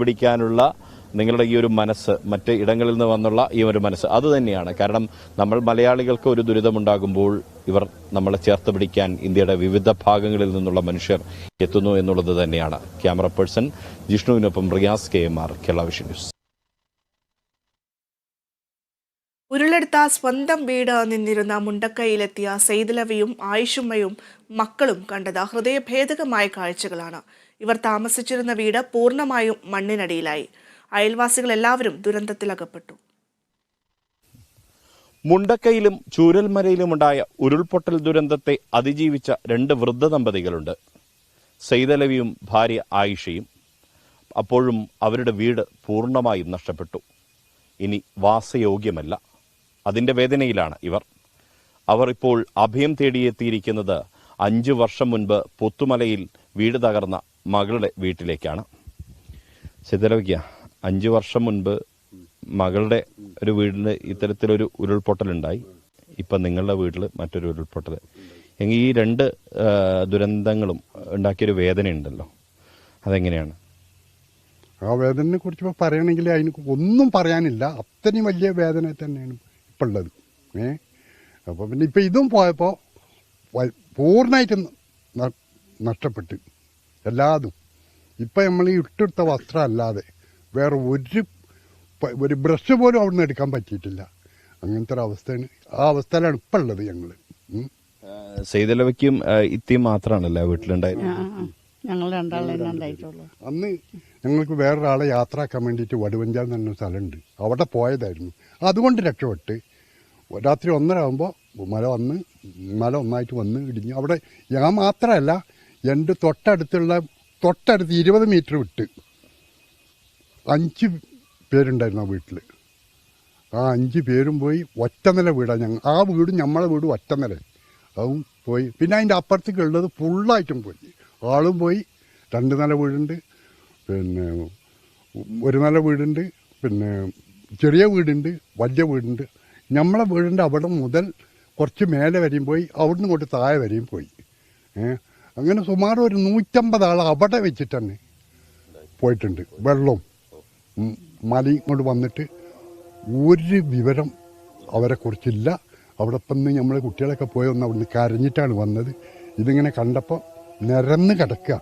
പിടിക്കാനുള്ള നിങ്ങളുടെ ഈ ഒരു മനസ്സ് മറ്റ് ഇടങ്ങളിൽ നിന്ന് വന്നുള്ള ഈ ഒരു മനസ്സ് അത് തന്നെയാണ്. കാരണം നമ്മൾ മലയാളികൾക്ക് ഒരു ദുരിതമുണ്ടാകുമ്പോൾ ഇവർ നമ്മളെ ചേർത്ത് പിടിക്കാൻ ഇന്ത്യയുടെ വിവിധ ഭാഗങ്ങളിൽ നിന്നുള്ള മനുഷ്യർ എത്തുന്നു എന്നുള്ളത് തന്നെയാണ്. Camera person ജിഷ്ണുവിനൊപ്പം Riyas K M R Kerala vision news. ഉരുളെടുത്ത സ്വന്തം വീട് നിന്നിരുന്ന മുണ്ടക്കൈയിലെത്തിയ സെയ്ദലവിയും ആയിഷുമ്മയും മക്കളും കണ്ടത് ഹൃദയഭേദകമായ കാഴ്ചകളാണ്. ഇവർ താമസിച്ചിരുന്ന വീട് പൂർണമായും മണ്ണിനടിയിലായി. അയൽവാസികൾ എല്ലാവരും ദുരന്തത്തിലകപ്പെട്ടു. മുണ്ടക്കയിലും ചൂരൽമലയിലുമുണ്ടായ ഉരുൾപൊട്ടൽ ദുരന്തത്തെ അതിജീവിച്ച രണ്ട് വൃദ്ധ ദമ്പതികളുണ്ട്. സെയ്തലവിയും ഭാര്യ ആയിഷയും. അപ്പോഴും അവരുടെ വീട് പൂർണമായും നഷ്ടപ്പെട്ടു. ഇനി വാസയോഗ്യമല്ല. അതിന്റെ വേദനയിലാണ് ഇവർ. അവർ ഇപ്പോൾ അഭയം തേടിയെത്തിയിരിക്കുന്നത് അഞ്ചു വർഷം മുൻപ് പുത്തുമലയിൽ വീട് തകർന്ന മകളുടെ വീട്ടിലേക്കാണ്. സെയ്തലവിക്ക അഞ്ചു വർഷം മുൻപ് മകളുടെ ഒരു വീടിന് ഇത്തരത്തിലൊരു ഉരുൾപൊട്ടലുണ്ടായി. ഇപ്പം നിങ്ങളുടെ വീട്ടിൽ മറ്റൊരു ഉരുൾപൊട്ടൽ എങ്കിൽ ഈ രണ്ട് ദുരന്തങ്ങളും ഉണ്ടാക്കിയൊരു വേദനയുണ്ടല്ലോ. അതെങ്ങനെയാണ്? ആ വേദനയെ കുറിച്ച് പറയണമെങ്കിൽ അതിന് ഒന്നും പറയാനില്ല. അത്രയും വലിയ വേദന തന്നെയാണ്. ഉള്ളത് ഏ? അപ്പോൾ പിന്നെ ഇപ്പം ഇതും പോയപ്പോൾ പൂർണമായിട്ട് നഷ്ടപ്പെട്ട്. എല്ലാതും. ഇപ്പം നമ്മൾ ഈ ഇട്ടെടുത്ത വസ്ത്രം അല്ലാതെ വേറെ ഒരു ഒരു ബ്രഷ് പോലും അവിടെ നിന്ന് എടുക്കാൻ പറ്റിയിട്ടില്ല. അങ്ങനത്തെ ഒരു അവസ്ഥയാണ്. ആ അവസ്ഥയിലാണ് ഇപ്പം ഉള്ളത് ഞങ്ങൾ സെയ്തലവയ്ക്കും ഇത്തിയും മാത്രമാണല്ലേ വീട്ടിലുണ്ടായത് ഞങ്ങൾ അന്ന് ഞങ്ങൾക്ക് വേറൊരാളെ യാത്രയാക്കാൻ വേണ്ടിയിട്ട് വടുവഞ്ചാൽ എന്ന് പറഞ്ഞ സ്ഥലമുണ്ട്. അവിടെ പോയതായിരുന്നു. അതുകൊണ്ട് രക്ഷപ്പെട്ട്. രാത്രി ഒന്നര ആകുമ്പോൾ മല വന്ന് മല ഒന്നായിട്ട് വന്ന് ഇടിഞ്ഞു അവിടെ ഞാൻ മാത്രമല്ല എന്റെ തൊട്ടടുത്തുള്ള തൊട്ടടുത്ത് ഇരുപത് മീറ്റർ വിട്ട് അഞ്ച് പേരുണ്ടായിരുന്നു ആ വീട്ടിൽ ആ അഞ്ച് പേരും പോയി ഒറ്റനില വീടാണ് ഞങ്ങൾ ആ വീടും നമ്മളെ വീടും ഒറ്റനില. അതും പോയി. പിന്നെ അതിന്റെ അപ്പുറത്തേക്ക് ഉള്ളത് ഫുള്ളായിട്ടും പോയി. ആളും പോയി. രണ്ട് നില വീടുണ്ട്. പിന്നെ ഒരു നില വീടുണ്ട്. പിന്നെ ചെറിയ വീടുണ്ട്. വലിയ വീടുണ്ട്. നമ്മളെ വീടിന്റെ അവിടെ മുതൽ കുറച്ച് മേലെ വരെയും പോയി അവിടെ നിന്ന് ഇങ്ങോട്ട് താഴെ വരെയും പോയി. അങ്ങനെ സുമാർ ഒരു നൂറ്റമ്പത് ആൾ അവിടെ വെച്ചിട്ട് തന്നെ പോയിട്ടുണ്ട്. വെള്ളം മലയും കൊണ്ട് വന്നിട്ട് ഒരു വിവരം അവരെ കുറിച്ചില്ല. അവിടെ ഇപ്പം നമ്മൾ കുട്ടികളൊക്കെ പോയി ഒന്ന് അവിടുന്ന് കരഞ്ഞിട്ടാണ് വന്നത്. ഇതിങ്ങനെ കണ്ടപ്പോൾ നിരന്ന് കിടക്കുക.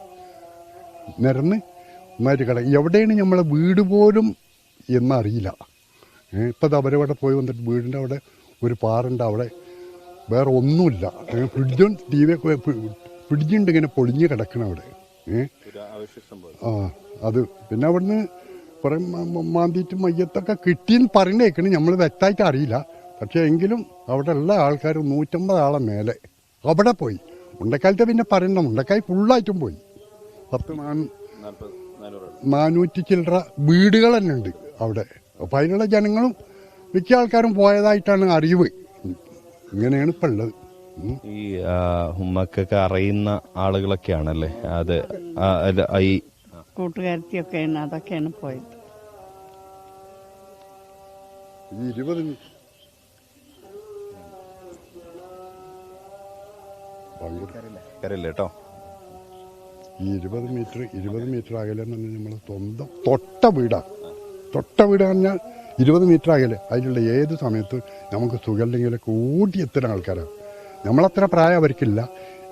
നിരന്ന് മാറ്റി കിടക്കുക എവിടെയാണ് നമ്മളെ വീട് പോലും എന്നറിയില്ല. ഇപ്പം അവരവിടെ പോയി വന്നിട്ട് വീടിന്റെ അവിടെ ഒരു പാറുണ്ട് അവിടെ. വേറെ ഒന്നുമില്ല. ഫ്രിഡ്ജും ടി വി ഒക്കെ ഫ്രിഡ്ജുണ്ട് ഇങ്ങനെ പൊളിഞ്ഞ് കിടക്കണം അവിടെ. ആ അത് പിന്നെ അവിടുന്ന് കുറെ മാന്തിയിട്ട് മയ്യത്തൊക്കെ കിട്ടിയെന്ന് പറഞ്ഞേക്കണ് നമ്മൾ വ്യക്തമായിട്ട് അറിയില്ല. പക്ഷേ എങ്കിലും അവിടെ ഉള്ള ആൾക്കാർ നൂറ്റമ്പത് ആളെ മേലെ അവിടെ പോയി. ഉണ്ടക്കാലത്തെ പിന്നെ പറയണ്ട. ഉണ്ടക്കായി ഫുള്ളായിട്ടും പോയി. പത്ത് നാനൂ നാനൂറ്റി ചില്ലറ വീടുകൾ തന്നെ ഉണ്ട് അവിടെ. അപ്പം അതിനുള്ള ജനങ്ങളും മിക്ക ആൾക്കാരും പോയതായിട്ടാണ് അറിവ്. ഇങ്ങനെയാണ് ഇപ്പം ഉള്ളത്. ഈ ഉമ്മക്കൊക്കെ അറിയുന്ന ആളുകളൊക്കെയാണല്ലേ? അത് ഈ കൂട്ടുകാരത്തിയൊക്കെയാണ് അതൊക്കെയാണ് പോയത്. ഇരുപത് കേട്ടോ. ഈ ഇരുപത് മീറ്റർ ഇരുപത് മീറ്റർ അകലെന്ന് പറഞ്ഞാൽ നമ്മൾ സ്വന്തം തൊട്ട വീടാ. തൊട്ട വീട് പറഞ്ഞാൽ ഇരുപത് മീറ്റർ അകലെ അതിലുള്ള ഏത് സമയത്ത് നമുക്ക് സുഖമില്ലെങ്കിലൊക്കെ ഓടിയെത്തുന്ന ആൾക്കാരാണ് നമ്മളത്ര പ്രായം അവർക്കില്ല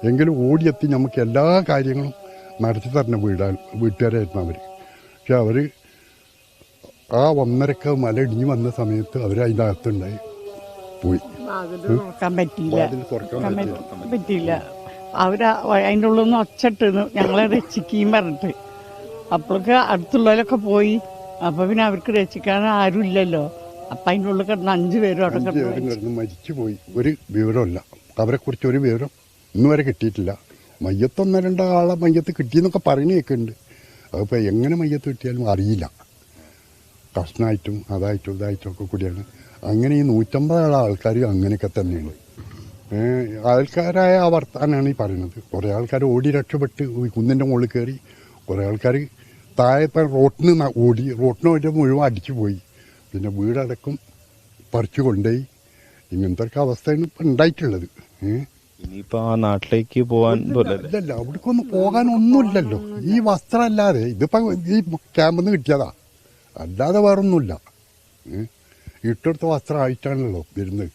എങ്കിലും ഓടിയെത്തി നമുക്ക് എല്ലാ കാര്യങ്ങളും നടത്തി തരുന്ന വീടാൻ വീട്ടുകാരായിരുന്നു അവർ പക്ഷെ അവർ ആ ഒന്നരക്ക മല ഇടിഞ്ഞു വന്ന സമയത്ത് അവർ അതിന്റെ അകത്തുണ്ടായി പോയി പറ്റിയില്ല അവർ അതിന്റെ ഉള്ളിൽ നിന്ന് ഞങ്ങളെ രക്ഷിക്കുകയും പറഞ്ഞിട്ട് അപ്പോഴൊക്കെ അടുത്തുള്ളവരൊക്കെ പോയി അപ്പൊ പിന്നെ അവർക്ക് രക്ഷിക്കാൻ ആരും ഇല്ലല്ലോ അപ്പൊ അതിന്റെ ഉള്ളിൽ കിടന്ന് അഞ്ചു പേരും അവിടെ കിടന്നു മരിച്ചു. പോയി. ഒരു വിവരമില്ല അവരെക്കുറിച്ച് ഒരു വിവരം ഇന്ന് വരെ കിട്ടിയിട്ടില്ല. മയ്യത്തൊന്ന രണ്ടോ ആളെ മയ്യത്ത് കിട്ടിയെന്നൊക്കെ പറയണൊക്കെ ഉണ്ട് അതിപ്പോൾ എങ്ങനെ മയ്യത്ത് കിട്ടിയാലും അറിയില്ല. കഷ്ണായിട്ടും അതായിട്ടും ഇതായിട്ടും ഒക്കെ കൂടിയാണ്. അങ്ങനെ ഈ നൂറ്റമ്പത് ആൾക്കാർ അങ്ങനെയൊക്കെ തന്നെയാണ്. ആൾക്കാരായ ആ വർത്താനാണ് ഈ പറയുന്നത്. കുറേ ആൾക്കാർ ഓടി രക്ഷപ്പെട്ട് കുന്നിന്റെ മുകളിൽ കയറി കുറേ ആൾക്കാർ താഴെ ഇപ്പം റോട്ടിന് ഓടി റോട്ടിന് പോയിട്ട് മുഴുവൻ അടിച്ചു പോയി. പിന്നെ വീടടക്കം പറിച്ചു കൊണ്ടുപോയി. ഇങ്ങനത്തെ ഒക്കെ അവസ്ഥയാണ് ഇപ്പം ഉണ്ടായിട്ടുള്ളത്. ഇനിയിപ്പോ ആ നാട്ടിലേക്ക് പോകാൻ ഇല്ലല്ല പോകാൻ പോകാനൊന്നുമില്ലല്ലോ. ഈ വസ്ത്രം അല്ലാതെ ഇതിപ്പോ ഈ ക്യാമ്പിൽ നിന്ന് കിട്ടിയതാ. അല്ലാതെ വേറൊന്നുമില്ല. ഏ? ഇട്ടെടുത്ത വസ്ത്രമായിട്ടാണല്ലോ വരുന്നത്.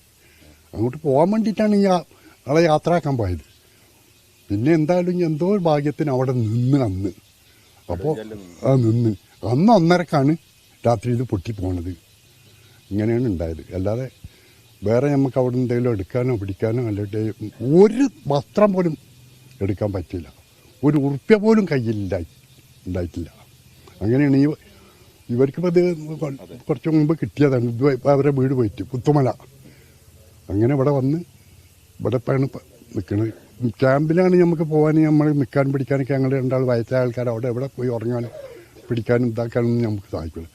അങ്ങോട്ട് പോകാൻ വേണ്ടിയിട്ടാണ് ഈ ആളെ യാത്രയാക്കാൻ പോയത്. പിന്നെ എന്തായാലും എന്തോ ഭാഗ്യത്തിന് അവിടെ നിന്ന് അന്ന്. അപ്പോൾ ആ നിന്ന്. അന്ന് ഒന്നരക്കാണ് രാത്രി ഇത് പൊട്ടി പോണത്. ഇങ്ങനെയാണ് ഉണ്ടായത്. അല്ലാതെ വേറെ നമുക്ക് അവിടെ എന്തെങ്കിലും എടുക്കാനോ പിടിക്കാനോ അല്ലെങ്കിൽ ഒരു വസ്ത്രം പോലും എടുക്കാൻ പറ്റില്ല. ഒരു ഉറുപ്പ്യ പോലും കയ്യിലില്ലായി ഉണ്ടായിട്ടില്ല. അങ്ങനെയാണ് ഈ ഇവർക്കിപ്പോൾ ഇത് കുറച്ച് മുമ്പ് കിട്ടിയതാണ്. ഇത് അവരെ വീട് പോയിട്ട് പുത്തുമല. അങ്ങനെ ഇവിടെ വന്ന് ഇവിടെ ഇപ്പോഴാണ് നിൽക്കുന്നത് ക്യാമ്പിലാണ് നമുക്ക് പോകാൻ നമ്മൾ നിൽക്കാൻ പിടിക്കാനൊക്കെ ഞങ്ങൾ രണ്ടാൾ വയസ്സായ ആൾക്കാർ അവിടെ എവിടെ പോയി ഉറങ്ങാനും പിടിക്കാനും ഇതാക്കാനും നമുക്ക് സാധിക്കില്ല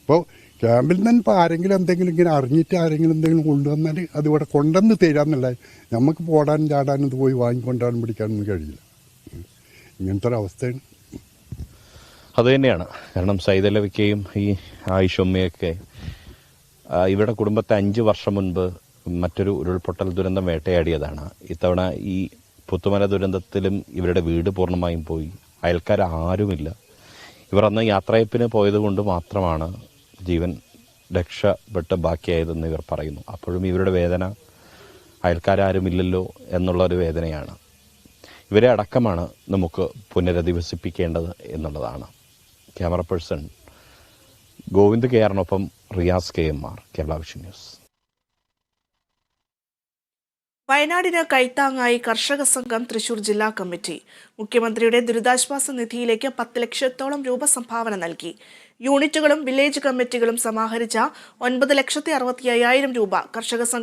അപ്പോൾ ക്യാമ്പിൽ നിന്ന് ഇപ്പോൾ ആരെങ്കിലും എന്തെങ്കിലും ഇങ്ങനെ അറിഞ്ഞിട്ട് ആരെങ്കിലും എന്തെങ്കിലും കൊണ്ടുവന്നാൽ അത് ഇവിടെ കൊണ്ടുവന്ന് തരാമെന്നല്ല നമുക്ക് പോടാനും ചാടാനും ഇത് പോയി വാങ്ങിക്കൊണ്ടാനും പിടിക്കാനൊന്നും കഴിയില്ല. ഇങ്ങനത്തെ ഒരു അവസ്ഥയാണ്. അത് തന്നെയാണ്. കാരണം സൈതലവിക്കയും ഈ ആയിഷമ്മയൊക്കെ ഇവിടെ കുടുംബത്തെ അഞ്ച് വർഷം മുൻപ് മറ്റൊരു ഉരുൾപൊട്ടൽ ദുരന്തം വേട്ടയാടിയതാണ്. ഇത്തവണ ഈ പുത്തുമല ദുരന്തത്തിലും ഇവരുടെ വീട് പൂർണമായും പോയി. അയൽക്കാർ ആരുമില്ല. ഇവർ അന്ന് യാത്രയപ്പിന് പോയത് കൊണ്ട് മാത്രമാണ് ജീവൻ രക്ഷപ്പെട്ട് ബാക്കിയായതെന്ന് ഇവർ പറയുന്നു. അപ്പോഴും ഇവരുടെ വേദന അയൽക്കാരാരുമില്ലല്ലോ എന്നുള്ള ഒരു വേദനയാണ്. ഇവരെ അടക്കമാണ് നമുക്ക് പുനരധിവസിപ്പിക്കേണ്ടത് എന്നുള്ളതാണ്. Camera person Govind K ആറിനൊപ്പം Riyas K M R Kerala vision news. വയനാടിന് കൈത്താങ്ങായി കർഷക സംഘം തൃശൂർ ജില്ലാ കമ്മിറ്റി. മുഖ്യമന്ത്രിയുടെ ദുരിതാശ്വാസ നിധിയിലേക്ക് പത്ത് ലക്ഷത്തോളം രൂപ സംഭാവന നൽകി. യൂണിറ്റുകളും വില്ലേജ് കമ്മിറ്റികളും സമാഹരിച്ച ഒൻപത് ലക്ഷത്തി അറുപത്തി അയ്യായിരം രൂപ കർഷക സംഘം